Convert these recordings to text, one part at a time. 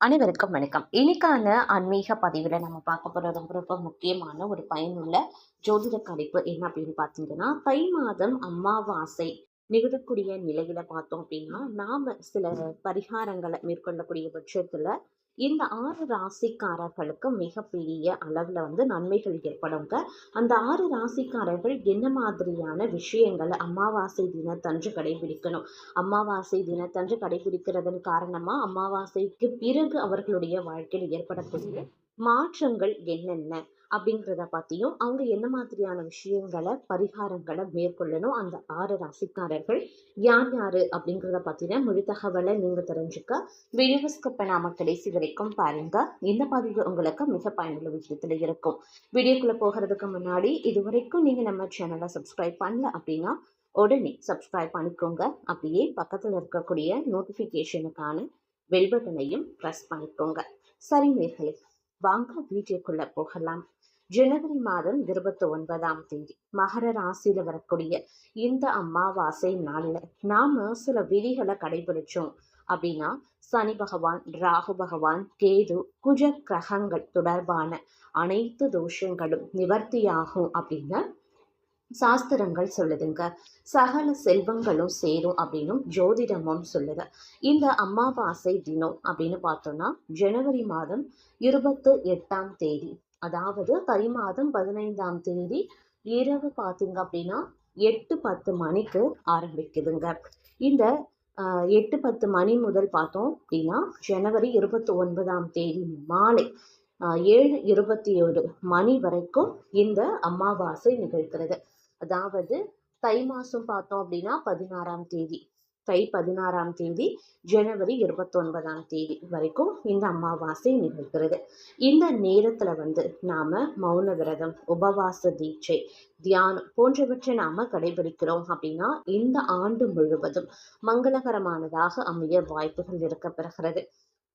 அனைவருக்கும் வணக்கம். இன்னைக்கான ஆன்மீக பதிவில் நம்ம பார்க்க போகிற ரொம்ப ரொம்ப முக்கியமான ஒரு பயனுள்ள ஜோதிட கணிப்பு என்ன அப்படின்னு பார்த்தீங்கன்னா தை மாதம் அமாவாசை நிகழக்கூடிய நிலையில பார்த்தோம் அப்படின்னா நாம சில பரிகாரங்களை மேற்கொள்ளக்கூடிய பட்சத்துல இந்த ஆறு ராசிக்காரர்களுக்கு மிகப்பெரிய அளவில் வந்து நன்மைகள் ஏற்படுங்க. அந்த ஆறு ராசிக்காரர்கள் என்ன மாதிரியான விஷயங்களை அமாவாசை தினத்தன்று கடைபிடிக்கணும்? அமாவாசை தினத்தன்று கடைபிடிக்கிறதன் காரணமாக அமாவாசைக்கு பிறகு அவர்களுடைய வாழ்க்கையில் ஏற்படக்கூடிய மாற்றங்கள் என்னென்ன? அப்படிங்கிறத பற்றியும் அவங்க என்ன மாதிரியான விஷயங்களை பரிகாரங்களை மேற்கொள்ளணும் அந்த ஆறு ராசிக்காரர்கள் யார் யார் அப்படிங்கிறத பற்றின முழு தகவலை நீங்கள் தெரிஞ்சுக்க வீடியோஸ்க்கு நாம கடைசி வரைக்கும் பாருங்க. இந்த பதிவு உங்களுக்கு மிக பயனுள்ள விஷயத்தில் இருக்கும். வீடியோக்குள்ளே போகிறதுக்கு முன்னாடி இது வரைக்கும் நீங்கள் நம்ம சேனலை சப்ஸ்கிரைப் பண்ணல அப்படின்னா உடனே சப்ஸ்கிரைப் பண்ணிக்கோங்க. அப்படியே பக்கத்தில் இருக்கக்கூடிய நோட்டிஃபிகேஷனுக்கான பெல் பட்டனையும் ப்ரெஸ் பண்ணிக்கோங்க. சரி நேர்களே வாங்க வீடியோக்குள்ளே போகலாம். ஜனவரி மாதம் இருபத்தி ஒன்பதாம் தேதி மகர ராசியில வரக்கூடிய இந்த அமாவாசை நாள்ல நாம சில விதிகளை கடைபிடிச்சோம். அப்படின்னா சனி பகவான் ராகு பகவான் கேது குஜ கிரகங்கள் தொடர்பான அனைத்து தோஷங்களும் நிவர்த்தியாகும் அப்படின்னு சாஸ்திரங்கள் சொல்லுதுங்க. சகல செல்வங்களும் சேரும் அப்படின்னும் ஜோதிடமும் சொல்லுது. இந்த அமாவாசை தினம் அப்படின்னு பார்த்தோம்னா ஜனவரி மாதம் இருபத்து எட்டாம் தேதி அதாவது தை மாதம் பதினைந்தாம் தேதி இரவு பார்த்தீங்க அப்படின்னா எட்டு பத்து மணிக்கு ஆரம்பிக்குதுங்க. இந்த எட்டு பத்து மணி முதல் பார்த்தோம் அப்படின்னா ஜனவரி இருபத்தி ஒன்பதாம் தேதி மாலை ஏழு இருபத்தி ஏழு மணி வரைக்கும் இந்த அமாவாசை நிகழ்கிறது. அதாவது தை மாதம் பார்த்தோம் அப்படின்னா பதினாறாம் தேதி. தை பதினாறாம் தேதி ஜனவரி இருபத்தொன்பதாம் தேதி வரைக்கும் இந்த அமாவாசை நிகழ்கிறது. இந்த நேரத்தில் வந்து நாம் மௌன விரதம் உபவாச தீட்சை தியானம் போன்றவற்றை நாம் கடைபிடிக்கிறோம் அப்படின்னா இந்த ஆண்டு முழுவதும் மங்களகரமானதாக அமைய வாய்ப்புகள் இருக்கப்பெறுகிறது.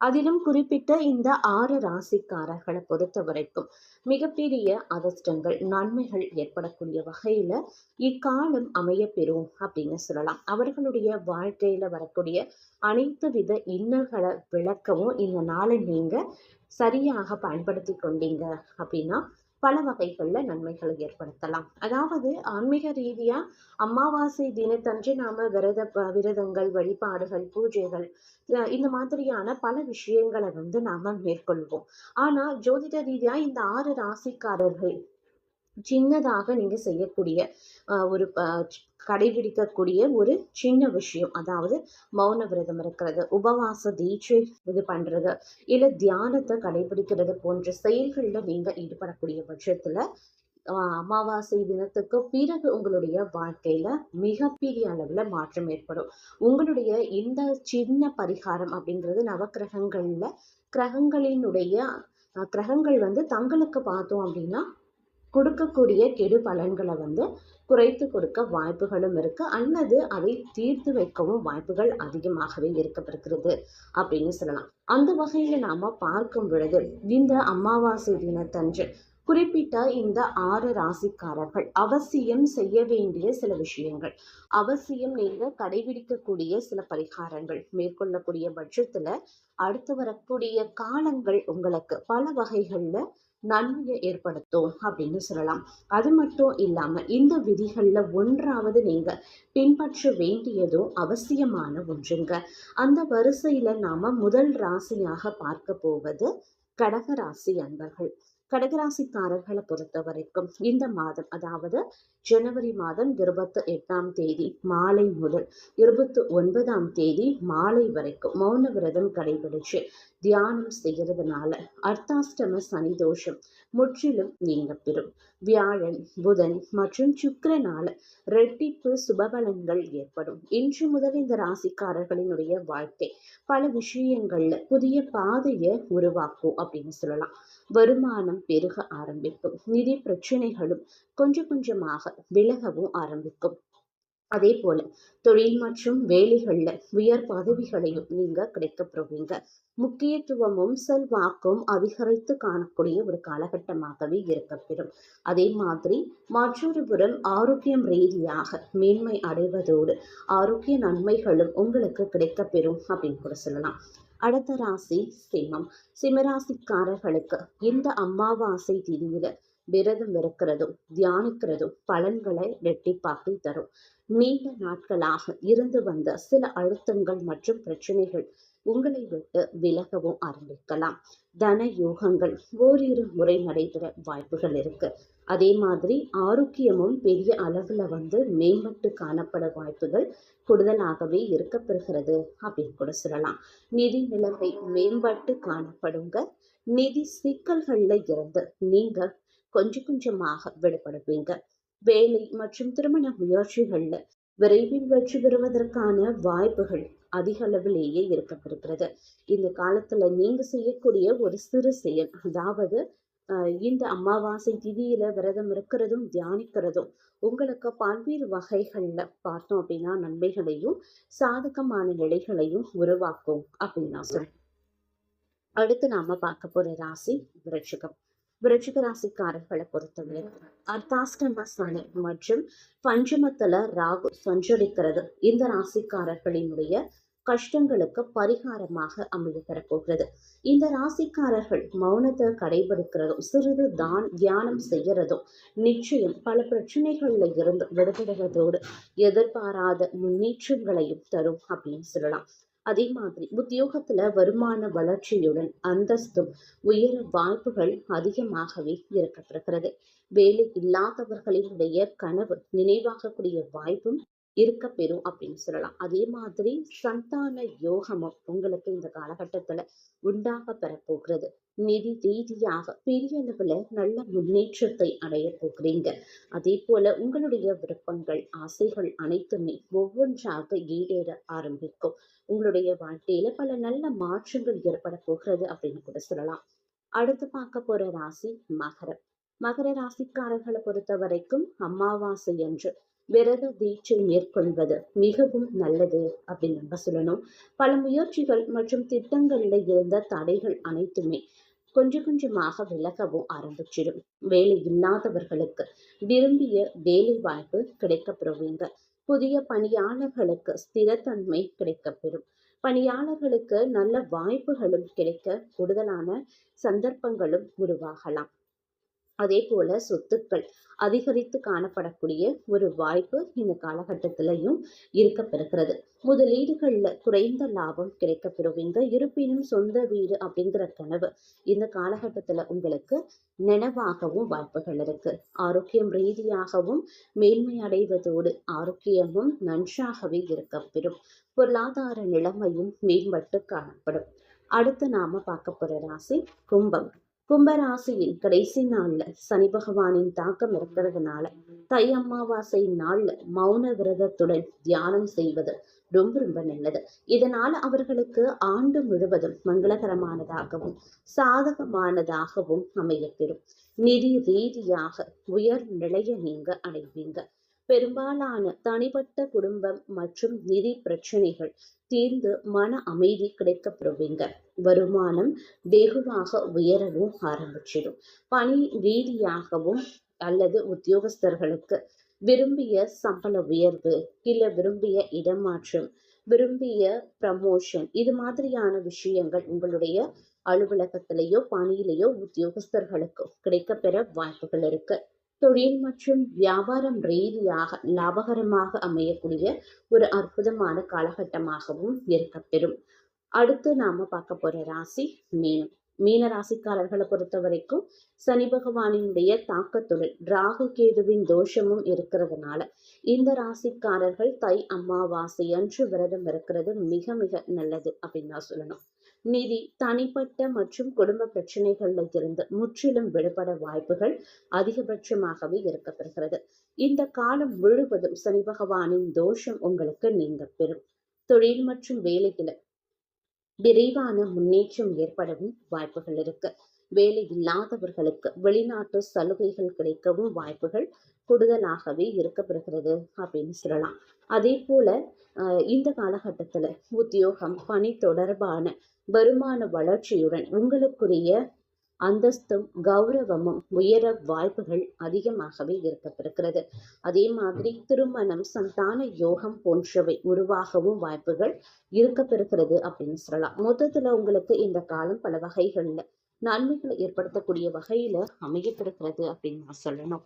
அதிலும் குறிப்பிட்ட இந்த ஆறு ராசிக்காரர்களை பொறுத்த வரைக்கும் மிகப்பெரிய அதிர்ஷ்டங்கள் நன்மைகள் ஏற்படக்கூடிய வகையில இக்காலம் அமைய பெறும் அப்படின்னு சொல்லலாம். அவர்களுடைய வாழ்க்கையில வரக்கூடிய அனைத்து வித இன்னல்களை விளக்கவும் இந்த நாளை நீங்க சரியாக பயன்படுத்தி கொண்டீங்க அப்படின்னா பல வகைகளில் நன்மைகளை ஏற்படுத்தலாம். அதாவது ஆன்மீக ரீதியாக அமாவாசை தினத்தன்று நாம் விரத விரதங்கள் வழிபாடுகள் பூஜைகள் இந்த மாதிரியான பல விஷயங்களை வந்து நாம் மேற்கொள்வோம். ஆனால் ஜோதிட ரீதியாக இந்த ஆறு ராசிக்காரர்கள் சின்னதாக நீங்கள் செய்யக்கூடிய ஒரு கடைபிடிக்கக்கூடிய ஒரு சின்ன விஷயம். அதாவது மௌன விரதம் இருக்கிறது உபவாச தீட்சை இது பண்ணுறது இல்லை தியானத்தை கடைபிடிக்கிறது போன்ற செயல்களில் நீங்கள் ஈடுபடக்கூடிய பட்சத்தில் அமாவாசை தினத்துக்கு பிறகு உங்களுடைய வாழ்க்கையில மிகப்பெரிய அளவுல மாற்றம் ஏற்படும். உங்களுடைய இந்த சின்ன பரிகாரம் அப்படிங்கிறது நவக்கிரகங்கள்ல கிரகங்களினுடைய கிரகங்கள் வந்து தங்களுக்கு பார்த்தோம் அப்படின்னா கொடுக்கக்கூடிய கெடு பலன்களை வந்து குறைத்து கொடுக்க வாய்ப்புகளும் இருக்கு. அல்லது அதை தீர்த்து வைக்கவும் வாய்ப்புகள் அதிகமாகவே இருக்கப்படுகிறது அப்படின்னு சொல்லலாம். அந்த வகையில நாம பார்க்கும் பொழுது இந்த அமாவாசை தினத்தன்று குறிப்பிட்ட இந்த ஆறு ராசிக்காரர்கள் அவசியம் செய்ய வேண்டிய சில விஷயங்கள் அவசியம் நீங்க கடைபிடிக்கக்கூடிய சில பரிகாரங்கள் மேற்கொள்ளக்கூடிய பட்சத்துல அடுத்து வரக்கூடிய காலங்கள் உங்களுக்கு பல வகைகள்ல நன்மையை ஏற்படுத்தும் அப்படின்னு சொல்லலாம். அது மட்டும் இல்லாமல் இந்த விதிகளில் ஒன்றாவது நீங்கள் பின்பற்ற வேண்டியதும் அவசியமான ஒன்றுங்க. அந்த வரிசையில் நாம் முதல் ராசியாக பார்க்க போவது கடகராசி அன்பர்கள். கடகராசிக்காரர்களை பொறுத்த வரைக்கும் இந்த மாதம் அதாவது ஜனவரி மாதம் இருபத்தி எட்டாம் தேதி மாலை முதல் இருபத்தி ஒன்பதாம் தேதி மாலை வரைக்கும் மௌன விரதம் கடைபிடிச்சு தியானம் செய்கிறதுனால அர்த்தாஷ்டம சனி தோஷம் முற்றிலும் நீங்க பெறும் வியாழன் புதன் மற்றும் சுக்கரனால ரெட்டிப்பு சுபபலன்கள் ஏற்படும். இன்று முதல் இந்த ராசிக்காரர்களினுடைய வாழ்க்கை பல விஷயங்கள்ல புதிய பாதையை உருவாக்கும் அப்படின்னு சொல்லலாம். வருமானம் பெருக ஆரம்பிக்கும். நிதி பிரச்சனைகளும் கொஞ்சம் கொஞ்சமாக விலகவும் ஆரம்பிக்கும். அதே போல தொழில் மற்றும் வேலைகள்ல உயர் பதவிகளையும் நீங்க கிடைக்க முக்கியத்துவமும் செல்வாக்கும் அதிகரித்து காணக்கூடிய ஒரு காலகட்டமாகவே இருக்கப்பெறும் அதே மாதிரி மற்றொரு புறம் ஆரோக்கியம் ரீதியாக மேன்மை அடைவதோடு ஆரோக்கிய நன்மைகளும் உங்களுக்கு கிடைக்கப்பெறும் அப்படின்னு கூட சொல்லலாம். அடுத்த ராசி சிம்மம். சிம்மராசிக்காரர்களுக்கு இந்த அமாவாசை திதியில விரதம் இருக்கிறதும் தியானிக்கிறதும் பலன்களை ரெட்டிப்பாக்கி தரும். நீண்ட நாட்களாக இருந்து வந்த சில அழுத்தங்கள் மற்றும் பிரச்சனைகள் உங்களை விட்டு விலகவும் ஆரம்பிக்கலாம். தன யோகங்கள் ஓரிரு முறை நடைபெற வாய்ப்புகள் இருக்கு. அதே மாதிரி ஆரோக்கியமும் பெரிய அளவுல வந்து மேம்பட்டு காணப்பட வாய்ப்புகள் கூடுதலாகவே இருக்க பெறுகிறது அப்படின்னு கூட சொல்லலாம். நிதி நிலைமை மேம்பட்டு காணப்படுங்க. நிதி சிக்கல்கள்ல இருந்து நீங்க கொஞ்சம் கொஞ்சமாக விடுபடுவீங்க வேலை மற்றும் திருமண முயற்சிகள்ல விரைவில் வெற்றி பெறுவதற்கான வாய்ப்புகள் அதிக அளவிலேயே இருக்கப்பெறுகிறது இந்த காலத்துல நீங்க செய்யக்கூடிய ஒரு சிறு செயல் அதாவது ஆஹ் இந்த அமாவாசை திதியில விரதம் இருக்கிறதும் தியானிக்கிறதும் உங்களுக்கு பல்வேறு வகைகள்ல பார்த்தோம் அப்படின்னா நன்மைகளையும் சாதகமான நிலைகளையும் உருவாக்கும் அப்படின்னு நான் சொல்றேன். அடுத்து நாம பார்க்க போற ராசி விருட்சிகம் விருச்சிக ராசிக்காரர்களை பொறுத்தவரை அர்த்தாஷ்டம மற்றும் பஞ்சமத்துல ராகு சஞ்சரிக்கிறது. இந்த ராசிக்காரர்களினுடைய கஷ்டங்களுக்கு பரிகாரமாக அமைய பெறப்போகிறது இந்த ராசிக்காரர்கள் மௌனத்தை கடைபிடிக்கிறதும் சிறிது தான் தியானம் செய்யறதும் நிச்சயம் பல பிரச்சனைகள்ல இருந்து விடுபடுவதோடு எதிர்பாராத முன்னேற்றங்களையும் தரும் அப்படின்னு சொல்லலாம். அதே மாதிரி உத்தியோகத்துல வருமான வளர்ச்சியுடன் அந்தஸ்தும் உயர வாய்ப்புகள் அதிகமாகவே இருக்கப்படுகிறது வேலை இல்லாதவர்களினுடைய கனவு நினைவாகக்கூடிய வாய்ப்பும் இருக்க பெறும் அப்படின்னு சொல்லலாம். அதே மாதிரி சந்தான யோகமும் உங்களுக்கு இந்த காலகட்டத்துல உண்டாக பெறப்போகிறது நிதி ரீதியாக பெரிய அளவுல நல்ல முன்னேற்றத்தை அடைய போகிறீங்க. அதே போல உங்களுடைய விருப்பங்கள் ஆசைகள் அனைத்துமே ஒவ்வொன்றாக ஈடேற ஆரம்பிக்கும். உங்களுடைய வாழ்க்கையில பல நல்ல மாற்றங்கள் ஏற்பட போகிறது அப்படின்னு கூட சொல்லலாம். அடுத்து பார்க்க போற ராசி மகரம். மகர ராசிக்காரர்களை பொறுத்த வரைக்கும் அமாவாசை என்று விரத தீட்சை மேற்கொள்வது மிகவும் நல்லது அப்படின்னு நம்ம சொல்லணும். பல முயற்சிகள் மற்றும் திட்டங்களில் இருந்த தடைகள் அனைத்துமே கொஞ்சம் கொஞ்சமாக விலகவும் ஆரம்பிச்சிடும். வேலை இல்லாதவர்களுக்கு விரும்பிய வேலை வாய்ப்பு கிடைக்கப்பெறுவீங்க. புதிய பணியாளர்களுக்கு ஸ்திரத்தன்மை கிடைக்கப்பெறும். பணியாளர்களுக்கு நல்ல வாய்ப்புகளும் கிடைக்க கூடுதலான சந்தர்ப்பங்களும் உருவாகலாம். அதே போல சொத்துக்கள் அதிகரித்து காணப்படக்கூடிய ஒரு வாய்ப்பு இந்த காலகட்டத்திலையும் இருக்கப்பெறுகிறது. முதலீடுகளில் குறைந்த லாபம் கிடைக்க பெறுவீங்க இருப்பினும் சொந்த வீடு அப்படிங்கிற கனவு இந்த காலகட்டத்தில் உங்களுக்கு நினைவாகவும் வாய்ப்புகள் இருக்கு. ஆரோக்கியம் ரீதியாகவும் மேன்மை அடைவதோடு ஆரோக்கியமும் நன்றாகவே இருக்கப்பெறும். பொருளாதார நிலைமையும் மேம்பட்டு காணப்படும். அடுத்து நாம பார்க்க போற ராசி கும்பம். கும்பராசியின் கடைசி நாள்ல சனி பகவானின் தாக்கம் இருக்கிறதுனால தை அமாவாசை நாள்ல மௌன விரதத்துடன் தியானம் செய்வது ரொம்ப ரொம்ப நல்லது. இதனால் அவர்களுக்கு ஆண்டு முழுவதும் மங்களகரமானதாகவும் சாதகமானதாகவும் அமையப்பெறும். நிதி ரீதியாக உயர் நிலையை நீங்க அடைவீங்க. பெரும்பாலான தனிப்பட்ட குடும்பம் மற்றும் நிதி பிரச்சனைகள் தீர்ந்து மன அமைதி கிடைக்கப்பெறுவீங்க. வருமானம் வெகுவாக உயரவும் ஆரம்பிச்சிடும். பணி ரீதியாகவும் அல்லது உத்தியோகஸ்தர்களுக்கு விரும்பிய சம்பள உயர்வு இல்லை விரும்பிய இடமாற்றம் விரும்பிய ப்ரமோஷன் இது மாதிரியான விஷயங்கள் உங்களுடைய அலுவலகத்திலேயோ பணியிலேயோ உத்தியோகஸ்தர்களுக்கு கிடைக்கப்பெற வாய்ப்புகள் இருக்குது தொழில் மற்றும் வியாபாரம் ரீதியாக லாபகரமாக அமையக்கூடிய ஒரு அற்புதமான காலகட்டமாகவும் இருக்கப்பெறும் அடுத்து நாம பார்க்க போற ராசி மீனம். மீன ராசிக்காரர்களை பொறுத்த வரைக்கும் சனி பகவானினுடைய தாக்கத்துடன் ராகு கேதுவின் தோஷமும் இருக்கிறதுனால இந்த ராசிக்காரர்கள் தை அமாவாசை அன்று விரதம் இருக்கிறது மிக மிக நல்லது அப்படின்னு தான் சொல்லணும். நிதி தனிப்பட்ட மற்றும் குடும்ப பிரச்சனைகள்ல இருந்து முற்றிலும் விடுபட வாய்ப்புகள் அதிகபட்சமாகவே இருக்கப்படுகிறது இந்த காலம் முழுவதும் சனி பகவானின் தோஷம் உங்களுக்கு நீங்க பெறும். தொழில் மற்றும் வேலையில விரைவான முன்னேற்றம் ஏற்படவும் வாய்ப்புகள் இருக்கு. வேலை இல்லாதவர்களுக்கு வெளிநாட்டு சலுகைகள் கிடைக்கவும் வாய்ப்புகள் கூடுதலாகவே இருக்கப்படுகிறது அப்படின்னு சொல்லலாம். அதே போல இந்த காலகட்டத்தில் உத்தியோகம் பணி தொடர்பான வருமான வளர்ச்சியுடன் உங்களுக்குரிய அந்தஸ்தும் கௌரவமும் உயர வாய்ப்புகள் அதிகமாகவே இருக்கப்பெறுகிறது. அதே மாதிரி திருமணம் சந்தான யோகம் போன்றவை உருவாகவும் வாய்ப்புகள் இருக்கப்பெறுகிறது அப்படின்னு சொல்லலாம். மொத்தத்துல உங்களுக்கு இந்த காலம் பல வகைகள்ல நன்மைகளை ஏற்படுத்தக்கூடிய வகையில அமையப்பெறுகிறது அப்படின்னு நான் சொல்லணும்.